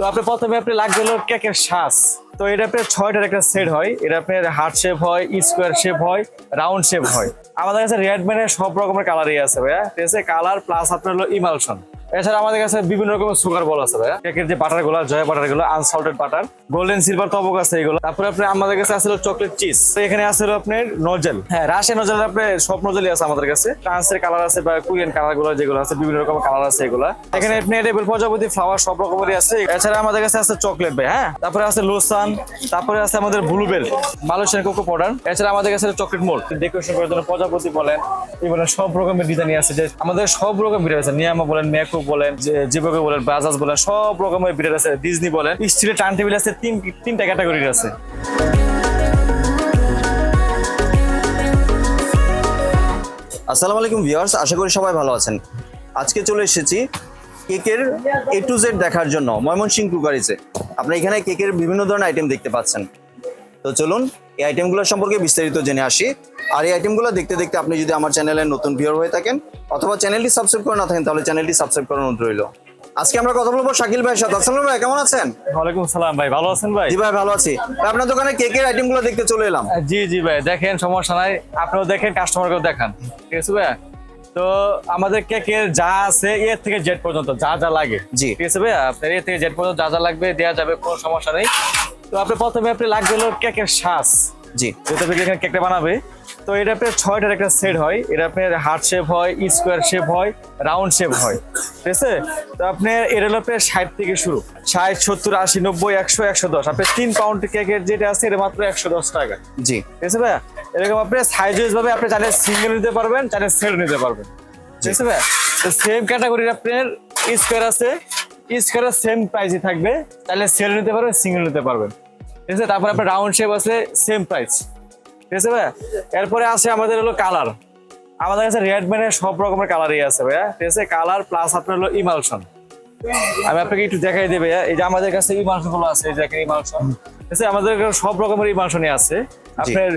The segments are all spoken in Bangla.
তো আপনি প্রথমে আপনি লাগবে হলো কেকের শ্বাস তো এটা আপনার ছয়টার একটা সেট হয়। এটা আপনার হার্ট শেপ হয়, স্কোয়ার শেপ হয়, রাউন্ড শেপ হয়। আমাদের কাছে রেডম্যানের সব রকমের কালারই আছে ভাইয়া। ঠিক আছে? কালার প্লাস আপনার হলো ইমালশন। এছাড়া আমাদের কাছে বিভিন্ন রকমের সুগার বল আছে ভাইয়া। কেকের যে বাটারগুলো, জয় বাটারগুলো আনসল্টেড বাটার গোল্ডেন সিলভার তবক আছে এগুলো। তারপরে আপনি আমাদের কাছে আছে চকলেট চিজ এখানে আছে আপনার নজেল হ্যাঁ রাশিয়ান নজেল সব নজেলই আছে আমাদের কাছে। কালার আছে বা কালারগুলো যেগুলো আছে, বিভিন্ন রকমের কালার আছে এগুলো। এখানে আপনি প্রজাপতি ফ্লাওয়ার সব রকমেরই আছে। এছাড়া আমাদের কাছে আছে চকলেট ভাই হ্যাঁ? তারপরে আছে লোসান তারপরে আছে আমাদের ব্লুবেল মালয়েশিয়ান কোকো পাউডার এছাড়া আমাদের কাছে চকলেট মোল্ড ডেকোরেশন করার জন্য প্রজাপতি বলেন, এগুলো সব রকমের ডিজাইন আছে। যে আমাদের সব রকম ভিডিও আছে। নিয়ামা বলেন, ম্যাকো বলেন, যে জীবকে বলেন, বাজাজ বলেন, সব রকমের ভিডিও আছে। ডিজনি বলেন, স্টিলের টার্ন টেবিল আছে, তিন, তিনটা ক্যাটাগরির আছে। আসসালামু আলাইকুম ভিউয়ার্স, আশা করি সবাই ভালো আছেন। আজকে চলে এসেছি কেকের এ টু জেড দেখার জন্য, ময়মনসিং কুকারিজে আপনারা এখানে কেকের বিভিন্ন ধরনের আইটেম দেখতে পাচ্ছেন। তো চলুন, এই আইটেমগুলো সম্পর্কে বিস্তারিত জেনে আসি। আর এই আইটেমগুলো দেখতে দেখতে আপনি যদি আমার চ্যানেলের নতুন ভিউয়ার হয়ে থাকেন অথবা চ্যানেলটি সাবস্ক্রাইব করে না থাকেন তাহলে চ্যানেলটি সাবস্ক্রাইব করার অনুরোধ রইল। আজকে আমরা কথা বলব শাকিল ভাইয়ের সাথে। আসসালাম ভাই কেমন আছেন? ওয়ালাইকুম সালাম ভাই ভালো আছেন ভাই? জি ভাই ভালো আছি। আপনার দোকানে কেকের আইটেমগুলো দেখতে চলে এলাম? জি জি ভাই দেখেন সমস্যা নাই। আপনিও দেখেন কাস্টমারকেও দেখান। ঠিক আছে ভাই? তো আমাদের কেকের যা আছে এর থেকে জেড পর্যন্ত যা যা লাগে। জি। ঠিক আছে ভাই? আপনার এর থেকে জেড পর্যন্ত যা যা লাগবে দেওয়া যাবে কোনো সমস্যা নেই। তো আপনি প্রথমে আপনি লাগবে হলো কেকের শ্বাস জি। যেটা কেকটা বানাবে তো এটা আপনার ছয়টার একটা সেট হয়। এটা আপনার হার্ট শেপ হয় স্কোয়ার শেপ হয় রাউন্ড শেপ হয়। ঠিক আছে? তো আপনার এটা হলো আপনার ষাট থেকে শুরু। ষাট সত্তর আশি নব্বই একশো একশো দশ। আপনার তিন পাউন্ড কেকের যেটা আছে এটা মাত্র একশো দশ টাকা। জি। ঠিক আছে ভাইয়া? এরকম আপনি সাইজ ওয়াইজ ভাবে আপনি চাইলে সিঙ্গেল নিতে পারবেন চাইলে সেট নিতে পারবেন। ঠিক আছে ভাইয়া? তো সেম ক্যাটাগরির আপনার স্কোয়ার আছে। স্কোয়ারের সেম প্রাইসই থাকবে। তাহলে সেল নিতে পারবেন সিঙ্গেল নিতে পারবেন। ঠিক আছে? তারপরে আপনার রাউন্ড শেপ আছে সেম প্রাইস ঠিক আছে ভাইয়া এরপরে আছে আমাদের হলো কালার। আমাদের কাছে রেডম্যানের সব রকমের কালারই আছে ভাইয়া ঠিক আছে? কালার প্লাস আপনার হলো ইমালশন আমি আপনাকে একটু দেখাই দেবে এই যে আমাদের কাছে ইমালশনগুলো আছে এই যে ইমালশন ঠিক আছে? আমাদের কাছে সব রকমের ইমালশনই আছে। আপনার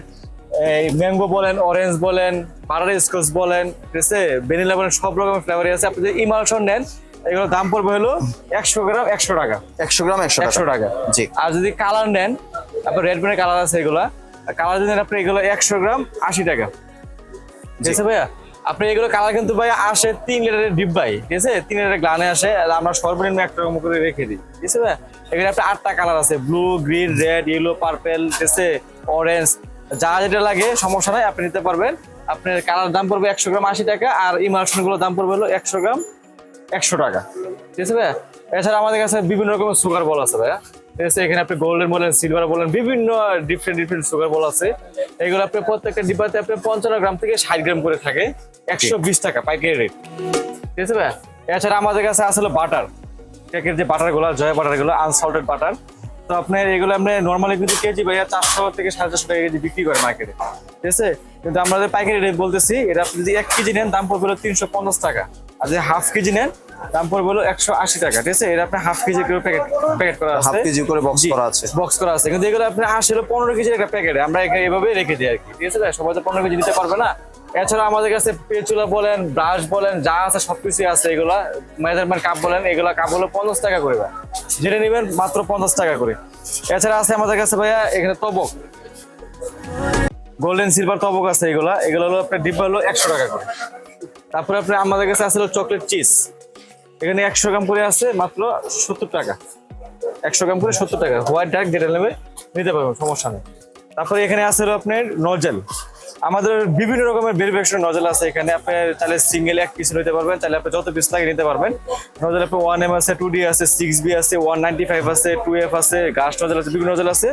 এই ম্যাঙ্গো বলেন অরেঞ্জ বলেন বাটার স্কচ বলেন ঠিক আছে? ভ্যানিলা বলেন সব রকমের ফ্লেভারই আছে। আপনি যদি ইমালশন নেন এগুলোর দাম পড়বে হলো একশো গ্রাম একশো টাকা। একশো গ্রাম একশো একশো টাকা। জি। আর যদি কালার নেন আপনার রেড পেনের কালার আছে এগুলা। কালার যদি আপনি এগুলো একশো গ্রাম আশি টাকা। ঠিক আছে ভাইয়া? আপনি এগুলো কালার কিন্তু ভাই আসে তিন লিটারের ডিব্বাই ঠিক আছে? তিন লিটারের গ্লানে আসে আমরা সর্বনিম্ন একটা রকম করে রেখে দিই ঠিক আছে ভাইয়া? এখানে আপনার আটটা কালার আছে blue green red yellow purple ঠিক আছে? অরেঞ্জ যা যেটা লাগে সমস্যা নাই আপনি নিতে পারবেন। আপনার কালার দাম পড়বে একশো গ্রাম আশি টাকা আর ইমার্শনগুলোর দাম পড়বে হলো একশো গ্রাম একশো টাকা ঠিক আছে ভাইয়া? এছাড়া আমাদের কাছে বিভিন্ন রকমের সুগার বল আছে ভাইয়া। এখানে আপনি গোল্ডেন বলেন সিলভার বলেন বিভিন্ন ডিফারেন্ট ডিফারেন্ট সুগার বল আছে। এগুলো আপনি প্রত্যেকটা ডিব্বাতে আপনি পঞ্চান্ন গ্রাম থেকে ষাট গ্রাম করে থাকে একশো বিশ টাকা পাইকারি রেট ঠিক আছে ভাইয়া এছাড়া আমাদের কাছে আসলে বাটার কেকের যে বাটারগুলো জয় বাটারগুলো আনসল্টেড বাটার তো আপনার এগুলো আপনি নর্মালি কিন্তু কেজি ভাইয়া চারশো থেকে সাড়ে চারশো টাকা কেজি বিক্রি করে মার্কেটে ঠিক আছে? কিন্তু আমরা যে পাইকারি রেট বলতেছি এটা আপনি যদি এক কেজি নেন দাম পড়বে তিনশো পঞ্চাশ টাকা। আর যদি হাফ কেজি নেন দাম পড়বে হলো একশো আশি টাকা ঠিক আছে? এটা আপনার হাফ কেজি করে প্যাকেট প্যাকেট করা আছে। হাফ কেজি করে বক্স করা আছে। বক্স করা আছে। কিন্তু এগুলো আপনি আসলে পনেরো কেজির একটা প্যাকেট আমরা এভাবে রেখে দিই আর কি ঠিক আছে? সবাই তো পনেরো কেজি নিতে পারবে না। এছাড়া আমাদের কাছে পেচুলা বলেন ব্রাশ বলেন যা আছে সবকিছু আছে এগুলা। মেজারমেন্ট কাপ বলেন এগুলা কাপ হলো পঞ্চাশ টাকা করে যেটা নেবেন মাত্র পঞ্চাশ টাকা করে। এছাড়া আছে আমাদের কাছে ভাইয়া এখানে তবক। গোল্ডেন সিলভার তবক আছে এগুলা। এগুলো হলো আপনার ডিব্বা হলো একশো টাকা করে। তারপরে আপনার আমাদের কাছে আছে চকলেট চিজ এখানে একশো গ্রাম করে আছে মাত্র সত্তর টাকা। একশো গ্রাম করে সত্তর টাকা। হোয়াইট ডার্ক যেটা নেবে, নিতে পারবেন, সমস্যা নেই। তারপরে এখানে আছে আপনার নজেল। আমাদের বিভিন্ন রকমের ভেরিফিকেশন নজেল আছে এখানে। আপনি তাহলে সিঙ্গেল এক পিস নিতে পারবেন তাহলে আপনি যত পিস লাগে নিতে পারবেন। নজেল আপনি ওয়ান এম আছে টু ডি আছে সিক্স বি আছে ওয়ান নাইনটি ফাইভ আছে টু এফ আছে গাছ নজেল আছে বিভিন্ন নজেল আছে।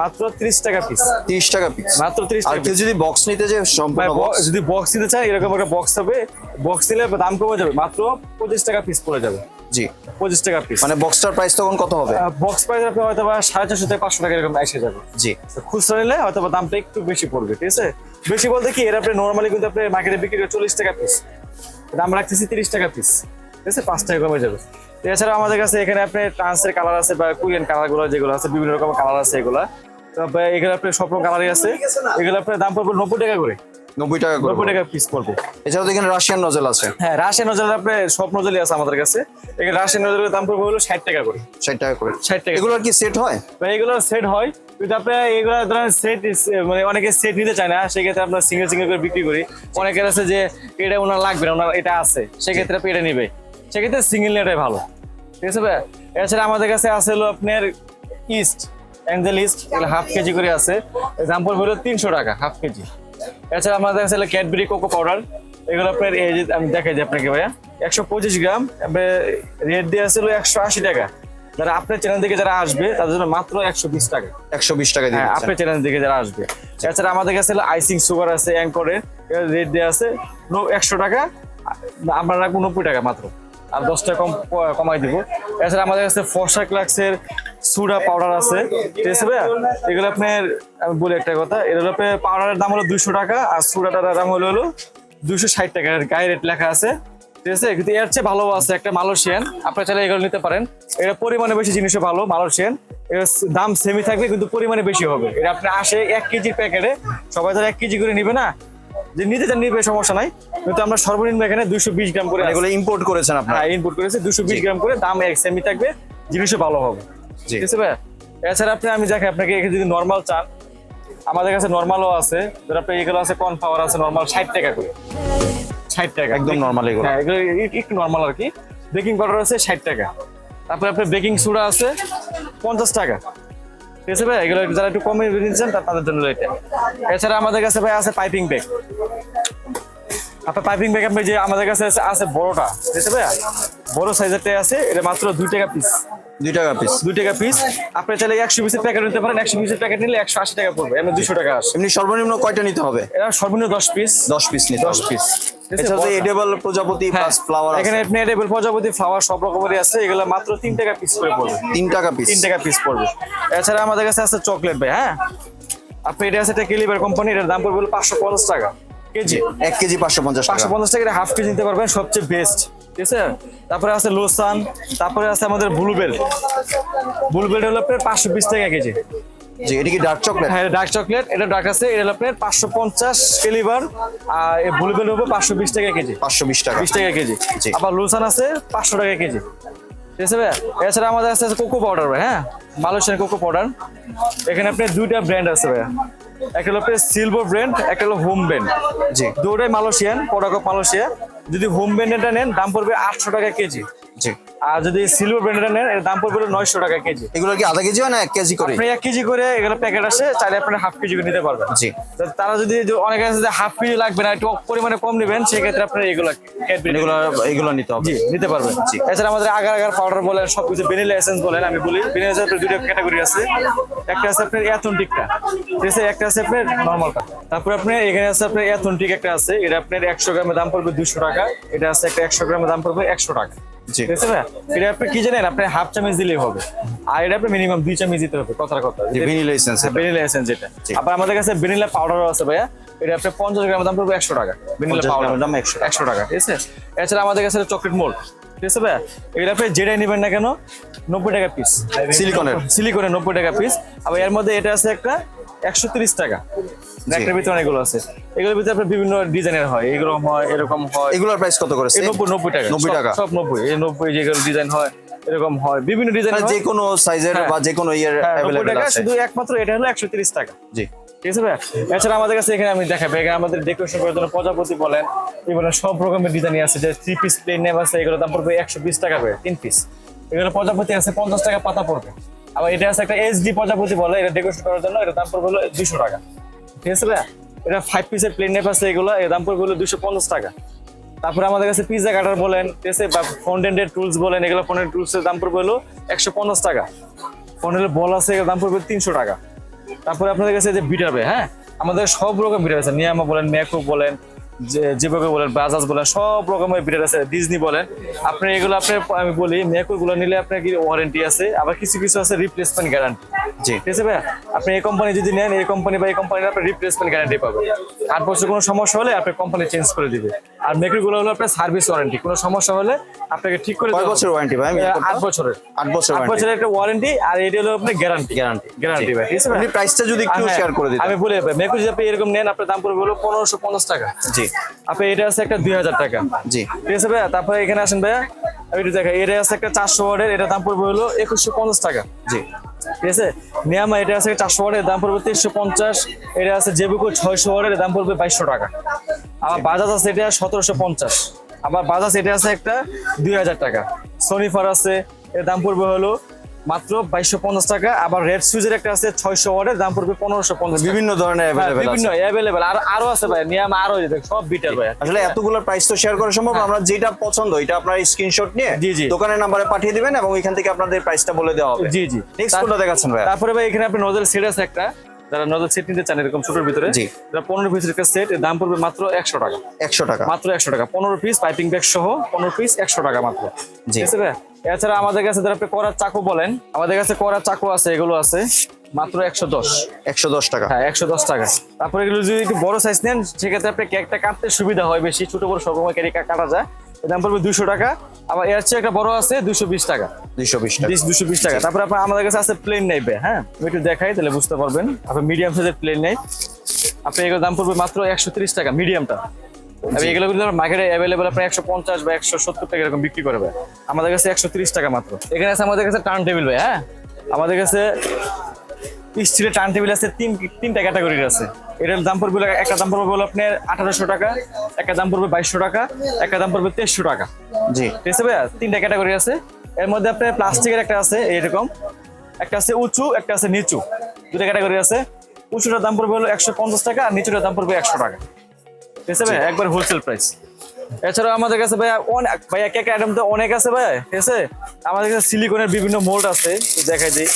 মাত্র ত্রিশ টাকা পিস তিরিশ টাকা পিস মাত্র ত্রিশ আর টাকা কেউ যদি বক্স নিতে চায় সম্পূর্ণ ভাই, যদি বক্স নিতে চান এরকম একটা বক্স হবে। বক্স নিলে দাম কমে যাবে। মাত্র পঁচিশ টাকা পিস পড়ে যাবে। জি। পঁচিশ টাকা পিস মানে বক্সটার প্রাইস তখন কত হবে? বক্স প্রাইস আপনি হয়তো বা সাড়ে চারশো থেকে পাঁচশো টাকা এরকম এসে যাবে। জি। খুচরা নিলে হয়তো বা দামটা একটু বেশি পড়বে ঠিক আছে? বেশি বলতে কি এর আপনি নর্মালি কিন্তু আপনি মার্কেটে বিক্রি করে চল্লিশ টাকা পিস দাম রাখতেছি তিরিশ টাকা পিস ঠিক আছে? পাঁচ টাকা কমে যাবে। এছাড়া আমাদের কাছে এখানে আপনি ট্রান্সের কালার আছে বা কোরিয়ান কালারগুলো যেগুলো আছে বিভিন্ন রকম কালার আছে এগুলা। এগুলো আপনি সব রকম কালারই আছে এগুলো আপনার দাম পড়বে নব্বই টাকা করে। নব্বই টাকা করে। নব্বই টাকা পিস পড়বে এছাড়াও তো এখানে রাশিয়ান নজেল আছে। হ্যাঁ রাশিয়ান নজল আপনার সব নজলই আছে আমাদের কাছে। এখানে রাশিয়ান নজলের দাম পড়বে হলো ষাট টাকা করে। ষাট টাকা করে। ষাট টাকা এগুলো কি সেট হয়? বা এগুলো সেট হয়। কিন্তু আপনার এগুলো ধরেন সেট মানে অনেকে সেট নিতে চায় না। সেক্ষেত্রে আপনার সিঙ্গেল সিঙ্গেল করে বিক্রি করি। অনেকের আছে যে এটা ওনার লাগবে না ওনার এটা আছে। সেক্ষেত্রে আপনি এটা নিবে। সেক্ষেত্রে সিঙ্গেল নেটাই ভালো। ঠিক আছে ভাই? এছাড়া আমাদের কাছে আছে হলো আপনার yeast Angel yeast half KG করে আছে। দাম পড়বে হলো তিনশো টাকা হাফ কেজি। এছাড়া আমাদের কাছে ক্যাডবেরি কোকো পাউডার। এগুলো আপনার এই যে আমি দেখাই দিই আপনাকে ভাইয়া। একশো পঁচিশ গ্রাম রেট দিয়ে আছে একশো আশি টাকা। যারা আপনার চ্যানেল থেকে যারা আসবে তাদের জন্য মাত্র একশো বিশ টাকা। একশো বিশ টাকা দিয়ে হ্যাঁ আপনার চ্যানেল থেকে যারা আসবে। এছাড়া আমাদের কাছে আইসিং সুগার আছে অ্যাঙ্করের রেট দেওয়া আছে একশো টাকা আমরা রাখব নব্বই টাকা মাত্র। আর দশ টাকা কম কমাই দিব। এছাড়া আমাদের কাছে ফর্সা ক্লাক্সের সুডা পাউডার আছে। ঠিক আছে ভাইয়া? এগুলো আপনার, আমি বলি একটা কথা এগুলো আপনার পাউডারের দাম হলো দুশো টাকা আর সুডাটার দাম হলো হলো দুশো ষাট টাকা। গায়ে রেট লেখা আছে। ঠিক আছে? কিন্তু এর চেয়ে ভালো আছে একটা মালয়েশিয়ান। আপনারা চাইলে এগুলো নিতে পারেন। এটা পরিমাণে বেশি জিনিসও ভালো, মালয়েশিয়ান। এর দাম সেমি থাকবে, কিন্তু পরিমাণে বেশি হবে। এটা আপনি আসে এক কেজির প্যাকেটে। সবাই ধর এক কেজি করে নিবে না? যে নিতে চান নিবে সমস্যা নাই। কিন্তু আমরা সর্বনিম্ন এখানে দুইশো বিশ গ্রাম করে মানে এগুলো ইম্পোর্ট করেছেন আপনারা? হ্যাঁ ইনপুট করেছি। দুশো বিশ গ্রাম করে দাম এক সেমি থাকবে জিনিসও ভালো হবে। ঠিক আছে ভাই? এছাড়া আপনি আমি দেখাই আপনাকে এখানে যদি নর্মাল চান আমাদের কাছে নর্মালও আছে। ধর আপনি এগুলো আছে কর্নফ্লাওয়ার আছে নর্মাল ষাট টাকা করে। ষাট টাকা। একদম নর্মাল এগুলো। হ্যাঁ এগুলো একটু নর্মাল আর কি। বেকিং পাউডার আছে ষাট টাকা। তারপরে আপনার বেকিং সোডা আছে পঞ্চাশ টাকা। ঠিক আছে ভাই? এগুলো যারা একটু কমে নিচ্ছেন তাদের জন্য এটা এছাড়া আমাদের কাছে ভাই আছে পাইপিং ব্যাগ আপনার পাইপিং ব্যাগ আপনি যে আমাদের কাছে আছে- আছে বড়টা ঠিক আছে ভাইয়া বড় সাইজেরটাই আছে, এটা মাত্র দুই টাকা পিস দুই টাকা পিস দুই টাকা পিস আপনি চাইলে একশো পিসের প্যাকেট নিতে পারেন। একশো পিসের প্যাকেট নিলে একশো আশি টাকা পড়বে। এমনি দুশো টাকা আসে। এমনি সর্বনিম্ন কয়টা নিতে হবে? এটা সর্বনিম্ন দশ পিস দশ পিস নিতে দশ পিস এছাড়া এডেবল প্রজাপতি হ্যাঁ, প্লাস ফ্লাওয়ার এখানে আপনি এডেবল প্রজাপতি ফ্লাওয়ার সব রকমেরই আছে। এগুলো মাত্র তিন টাকা পিস করে পড়বে। তিন টাকা পিস তিন টাকা পিস পড়বে। এছাড়া আমাদের কাছে আছে চকলেট ভাই হ্যাঁ? আপনি এটা আছে এটা কেলিবার কোম্পানি এটার দাম পড়বে পাঁচশো পঞ্চাশ টাকা কেজি। এক কেজি পাঁচশো পঞ্চাশ পাঁচশো পঞ্চাশ টাকা হাফ কেজি নিতে পারবেন। সবচেয়ে বেস্ট ঠিক আছে? তারপরে আছে লোসান তারপরে আছে আমাদের ব্লু বেল্ট ব্লু বেল্ট হলো আপনার পাঁচশো বিশ টাকা কেজি। জি এটা কি ডার্ক চকলেট হ্যাঁ ডার্ক চকলেট এটা ডার্ক আছে এটা হলো আপনার পাঁচশো পঞ্চাশ আর এই ব্লু বেল্ট হবে পাঁচশো বিশ টাকা কেজি। পাঁচশো বিশ টাকা। বিশ টাকা কেজি। আবার লুসান আছে পাঁচশো টাকা কেজি। ঠিক আছে ভাই? এছাড়া আমাদের আছে কোকো পাউডার ভাই হ্যাঁ? মালয়েশিয়ান কোকো পাউডার এখানে আপনার দুইটা ব্র্যান্ড আছে ভাইয়া একটা হলো সিলভার ব্র্যান্ড একটা হলো হোম ব্র্যান্ড জি। দুটোই মালয়েশিয়ান প্রোডাক্ট মালয়েশিয়া। যদি হোম ব্র্যান্ডেডটা নেন দাম পড়বে আটশো টাকা কেজি। জি। আর যদি সিলভার ব্র্যান্ডের নেন এর দাম পড়বে নয়শো টাকা কেজি। এগুলো কি আধা কেজি হয় না এক কেজি করে? আপনি এক কেজি করে এগুলো প্যাকেট আসে চাইলে আপনি হাফ কেজি করে নিতে পারবেন। জি। তারা যদি অনেক আছে যে হাফ কেজি লাগবে না একটু পরিমাণে কম নেবেন সেক্ষেত্রে আপনার এগুলো Cadbury এগুলো এগুলো নিতে হবে। জি নিতে পারবেন। জি। এছাড়া আমাদের আগার আগার পাউডার বলেন সবকিছু ভ্যানিলা এসেন্স বলেন আমি বলি ভ্যানিলা এসেন্সের দুটো ক্যাটাগরি আছে। একটা আছে আপনার অ্যাথেন্টিকটা ঠিক আছে? একটা আছে আপনার নর্মালটা তারপর আপনার এখানে আছে আপনার অ্যাথেন্টিক একটা আছে এটা আপনার একশো গ্রামের দাম পড়বে দুশো টাকা এটা আছে একটা একশো গ্রামের দাম পড়বে একশো টাকা। এটা আপনি কি জানেন? আপনি হাফ চামচ দিলেই হবে। আর এটা আপনি মিনিমাম দুই চামচ দিতে হবে কথার কথা। ভ্যানিলা এসেন্স ভ্যানিলা এসেন্স যেটা আবার আমাদের কাছে ভ্যানিলা পাউডারও আছে ভাইয়া। এটা আপনার পঞ্চাশ গ্রামের দাম পড়বে একশো টাকা। ভ্যানিলা পাউডার দাম 100 একশো টাকা ঠিক আছে? এছাড়া আমাদের কাছে চকলেট মোল্ড ঠিক আছে ভাইয়া? এটা আপনি যেটাই নেবেন না কেন? নব্বই টাকা পিস সিলিকনের সিলিকনের নব্বই টাকা পিস আবার এর মধ্যে এটা আছে একটা একশো তিরিশ টাকা। ভিতরে অনেকগুলো আছে। এগুলোর ভিতরে আপনার বিভিন্ন ডিজাইনের হয়। এগুলো হয় এরকম হয়। এগুলোর প্রাইস কত করে? নব্বই নব্বই টাকা। 90 সব- টাকা। সব নব্বই। এই নব্বই যেগুলো ডিজাইন হয় এরকম হয়। বিভিন্ন ডিজাইন মানে যে কোনো সাইজের হ্যাঁ। বা যে কোনো ইয়ের হ্যাঁ, নব্বই অ্যাভেলেবেল আছে। শুধু একমাত্র এটা হলো একশো তিরিশ টাকা। জি। ঠিক আছে ভাই? এছাড়া আমাদের কাছে এখানে আমি দেখাবো। এখানে আমাদের ডেকোরেশন করার জন্য প্রজাপতি বলেন সব রকমের ডিজাইন আছে। যে থ্রি পিস প্লেন নেম আছে এগুলো দাম পড়বে একশো বিশ টাকা করে তিন পিস এগুলো প্রজাপতি আছে পঞ্চাশ টাকা পাতা পড়বে। আবার এটা আছে একটা এইচডি প্রজাপতি বলে এটা ডেকোরেশন করার জন্য এটা দাম পড়বে হলো দুশো টাকা। ঠিক আছে এটা ফাইভ পিসের প্লেন নেপ আছে এগুলো এর দাম পড়বে হলো দুশো পঞ্চাশ টাকা। তারপরে আমাদের কাছে পিজা কাটার বলেন ঠিক আছে বা টুলস বলেন এগুলো টুলসের দাম পড়বে হলো একশো পঞ্চাশ টাকা। বল আছে এগুলোর দাম পড়বে তিনশো টাকা। তারপরে আপনাদের কাছে যে বিটার হ্যাঁ? আমাদের সব রকম বিটার আছে নিয়ামা বলেন ম্যাকো বলেন যেভাবে বলেন বাজাজ বলেন সব রকমের ব্রিডার আছে ডিজনি বলেন। আপনি এগুলো আপনি আমি বলি মেকুরগুলো নিলে আপনার কি ওয়ারেন্টি আছে? আবার কিছু কিছু আছে রিপ্লেসমেন্ট গ্যারান্টি জি। ঠিক আছে ভাই আপনি এই কোম্পানি যদি নেন এই কোম্পানি বা এই কোম্পানির আপনি রিপ্লেসমেন্ট গ্যারান্টি পাবেন। আট বছর কোনো সমস্যা হলে আপনার কোম্পানি চেঞ্জ করে দিবে। আর মেকুরগুলো হলো আপনার সার্ভিস ওয়ারেন্টি কোনো সমস্যা হলে আপনাকে ঠিক করে কয় বছর ওয়ারেন্টি ভাই? আট বছরের। আট বছর আট বছরের একটা ওয়ারেন্টি আর এটা হলো আপনার গ্যারান্টি গ্যারান্টি গ্যারান্টি ভাই ঠিক আছে ভাই? আপনি প্রাইসটা যদি একটু হ্যাঁ, শেয়ার করে দিতেন। আমি বলে মেকুর যদি আপনি এরকম নেন আপনার দাম পড়বে হলো পনেরোশো পঞ্চাশ টাকা। জি। আপনি এটা আছে একটা দুই হাজার টাকা। জি। ঠিক আছে ভাইয়া তারপরে এখানে আসেন ভাইয়া। আমি একটু দেখা এটা আছে একটা চারশো ওয়ার্ডের এটা দাম পড়বে হলো একুশশো পঞ্চাশ টাকা। জি। ঠিক আছে? নিয়ামা এটা আছে চারশো ওয়ার্ডের দাম পড়বে তিনশো পঞ্চাশ। এটা আছে জেবুকো ছয়শো ওয়ার্ডের দাম পড়বে বাইশশো টাকা। আবার বাজাজ আছে এটা সতেরোশো পঞ্চাশ। আবার বাজাজ এটা আছে একটা দুই হাজার টাকা। সোনিফার আছে, এর দাম পড়বে হলো মাত্র বাইশশো পঞ্চাশ টাকা আবার রেড সুইজের একটা আছে ছয়শো ওয়ার্ডের দাম পড়বে পনেরোশো পঞ্চাশ বিভিন্ন ধরনের হ্যাঁ, বিভিন্ন অ্যাভেলেবেল আর আরও আছে ভাই নিয়ামা আরও সব বিটার ভাই। আসলে এতগুলো প্রাইস তো শেয়ার করা সম্ভব আমরা যেটা পছন্দ এটা আপনার স্ক্রিনশট নিয়ে জি, জি। দোকানের নাম্বারে পাঠিয়ে দিবেন এবং এখান থেকে আপনাদের প্রাইসটা বলে দেওয়া হবে। জি জি। নেক্সট কোনটা দেখাচ্ছেন ভাই তারপরে ভাই এখানে আপনি নজর সেট আছে একটা। যারা নজর সেট নিতে চান এরকম ছোটোর ভিতরে জি। পনেরো পিসের একটা সেট দাম পড়বে মাত্র একশো টাকা। একশো টাকা। মাত্র একশো টাকা। পনেরো পিস পাইপিং ব্যাগ সহ পনেরো পিস একশো টাকা মাত্র। জি। ঠিক আছে ভাই? এছাড়া আমাদের কাছে যারা আপনি করার চাকু বলেন আমাদের কাছে করার চাকু আছে এগুলো আছে মাত্র একশো দশ। একশো দশ টাকা। হ্যাঁ একশো দশ টাকা। তারপরে এগুলো যদি একটু বড় সাইজ নেন সেক্ষেত্রে আপনি কেকটা কাটতে সুবিধা হয় বেশি ছোট বড় সব রকমের কেক কাটা যায়। দাম পড়বে দুশো টাকা। আবার এর চেয়ে একটা বড় আছে দুশো বিশ টাকা। দুইশো বিশ টাকা। বিশ দুশো বিশ টাকা। তারপরে আপনার আমাদের কাছে আছে প্লেন নাইবে হ্যাঁ? আমি একটু দেখাই তাহলে বুঝতে পারবেন। আপনার মিডিয়াম সাইজের প্লেন নাইফ আপনি এগুলোর দাম পড়বে মাত্র একশো তিরিশ টাকা মিডিয়ামটা এগুলো কিন্তু মার্কেটে অ্যাভেলেবল আপনার একশো পঞ্চাশ বা একশো সত্তর টাকা এরকম বিক্রি করবে আমাদের কাছে একশো তিরিশ টাকা মাত্র। এখানে আছে আমাদের কাছে টার্ন টেবিল ভাই হ্যাঁ? আমাদের কাছে স্টিলের টার্ন টেবিল আছে তিন তিনটা ক্যাটাগরির আছে। এটার দাম পড়বে একটা দাম পড়বে হলো আপনার আঠারোশো টাকা একটা দাম পড়বে বাইশশো টাকা একটা দাম পড়বে তেইশশো টাকা। জি। ঠিক আছে ভাইয়া? তিনটা ক্যাটাগরি আছে। এর মধ্যে আপনার প্লাস্টিকের একটা আছে এরকম। একটা আছে উঁচু একটা আছে নিচু। দুটো ক্যাটাগরি আছে। উঁচুটার দাম পড়বে হলো একশো পঞ্চাশ টাকা আর নিচুটার দাম পড়বে একশো টাকা। ঠিক আছে ভাই একবার হোলসেল প্রাইস এছাড়াও আমাদের কাছে ভাইয়া অনেক ভাইয়া কেক আইটেম তো অনেক আছে ভাই, ঠিক আছে? আমাদের কাছে সিলিকনের বিভিন্ন মোল্ড আছে দেখাই দিই।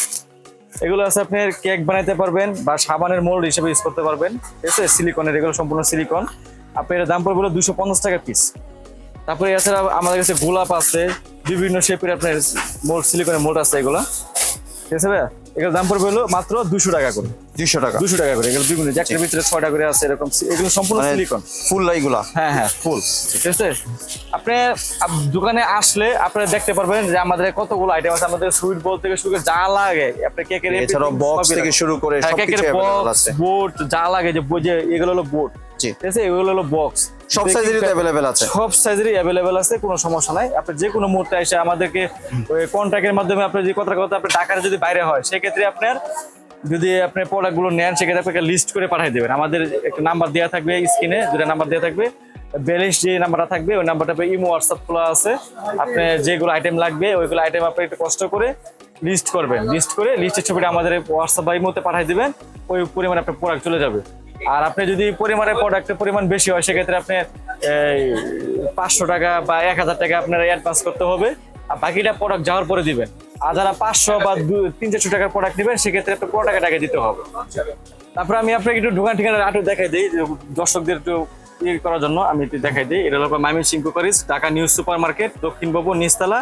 এগুলো আছে আপনার কেক বানাইতে পারবেন বা সাবানের মোল্ড হিসেবে ইউজ করতে পারবেন, ঠিক আছে? সিলিকনের এগুলো সম্পূর্ণ সিলিকন আপনার এর দাম পড়বে দুশো পঞ্চাশ টাকা পিস তারপরে এছাড়া আমাদের কাছে গোলাপ আছে, বিভিন্ন শেপের আপনার মোল্ড সিলিকনের মোল্ড আছে এগুলো। ঠিক আছে ভাইয়া? এগুলোর দাম পড়বে হলো মাত্র দুশো টাকা করে। দুইশো টাকা। দুশো টাকা করে এগুলো বিভিন্ন জ্যাকের ভিতরে ছয়টা করে আছে এরকম এগুলো সম্পূর্ণ সিলিকন ফুল এইগুলা হ্যাঁ হ্যাঁ। ফুল ঠিক আছে? আপনি দোকানে আসলে আপনারা দেখতে পারবেন যে আমাদের কতগুলো আইটেম আছে আমাদের সুইট বল থেকে শুরু করে যা লাগে আপনি কেকের এছাড়াও বক্স থেকে শুরু করে হ্যাঁ, সবকিছু আছে। বোর্ড যা লাগে যে এগুলো হলো বোর্ড জি। এগুলো হলো বক্স সব সাইজেরই অ্যাভেলেবেল আছে। সব সাইজেরই অ্যাভেলেবেল আছে কোনো সমস্যা নাই। আপনি যে কোনো মুহূর্তে এসে আমাদেরকে কন্ট্যাক্টের মাধ্যমে আপনি যে কথা কথা আপনি টাকার যদি বাইরে হয় সেক্ষেত্রে আপনার যদি আপনি প্রোডাক্টগুলো নেন সেক্ষেত্রে আপনাকে লিস্ট করে পাঠিয়ে দেবেন। আমাদের একটা নাম্বার দেওয়া থাকবে স্ক্রিনে দুটা নাম্বার দেওয়া থাকবে। ব্যালেন্স যে নাম্বারটা থাকবে ওই নাম্বারটা ইমো হোয়াটসঅ্যাপ খোলা আছে। আপনি যেগুলো আইটেম লাগবে ওইগুলো আইটেম আপনি একটু কষ্ট করে লিস্ট করবেন। লিস্ট করে লিস্টের ছবিটা আমাদের হোয়াটসঅ্যাপ বা ইমোতে পাঠিয়ে দিবেন। ওই পরিমাণে আপনার প্রোডাক্ট চলে যাবে। আর আপনি যদি পরিমাণের প্রোডাক্টের পরিমাণ বেশি হয়, সেক্ষেত্রে আপনি পাঁচশো টাকা বা এক হাজার টাকা আপনার অ্যাডভান্স করতে হবে। আর বাকিটা প্রোডাক্ট যাওয়ার পরে দিবেন। আর যারা পাঁচশো বা তিন, চারশো টাকার প্রোডাক্ট নেবেন, সেক্ষেত্রে আপনি পনেরো টাকা টাকা দিতে হবে। তারপরে আমি আপনাকে একটু দোকান ঠিকানা আটু দেখাই দিই দর্শকদের একটু ইয়ে করার জন্য আমি একটু দেখাই দিই। এটা হলো মাইমিন সিং কুকারিস ঢাকা নিউজ সুপার মার্কেট দক্ষিণ বাবু, নিচতলা,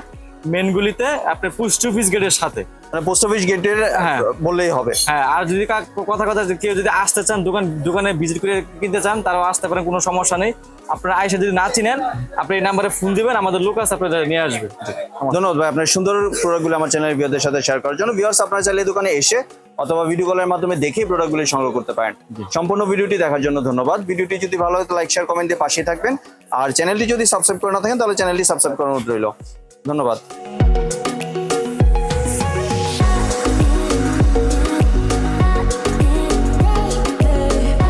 মেনগুলিতে, আপনার পোস্ট অফিস গেটের সাথে। পোস্ট অফিস গেটের হ্যাঁ। বললেই হবে। হ্যাঁ আর যদি কথা কথা কেউ যদি আসতে চান দোকান দোকানে ভিজিট করে কিনতে চান তারাও আসতে পারেন কোনো সমস্যা নেই। আপনারা আইসা যদি না চিনেন আপনি এই নাম্বারে ফোন দিবেন আমাদের লোক আছে আপনাদের নিয়ে আসবে। ধন্যবাদ ভাই আপনার সুন্দর প্রোডাক্টগুলো আমার চ্যানেলের ভিউয়ারদের সাথে শেয়ার করার জন্য। ভিউয়ার্স আপনারা চাইলে দোকানে এসে অথবা ভিডিও কলের মাধ্যমে দেখে প্রোডাক্টগুলি সংগ্রহ করতে পারেন। সম্পূর্ণ ভিডিওটি দেখার জন্য ধন্যবাদ। ভিডিওটি যদি ভালো হয় লাইক শেয়ার কমেন্ট দিয়ে পাশে থাকবেন। আর চ্যানেলটি যদি সাবস্ক্রাইব করে না থাকেন তাহলে চ্যানেলটি সাবস্ক্রাইব অনুরোধ রইল। ধন্যবাদ।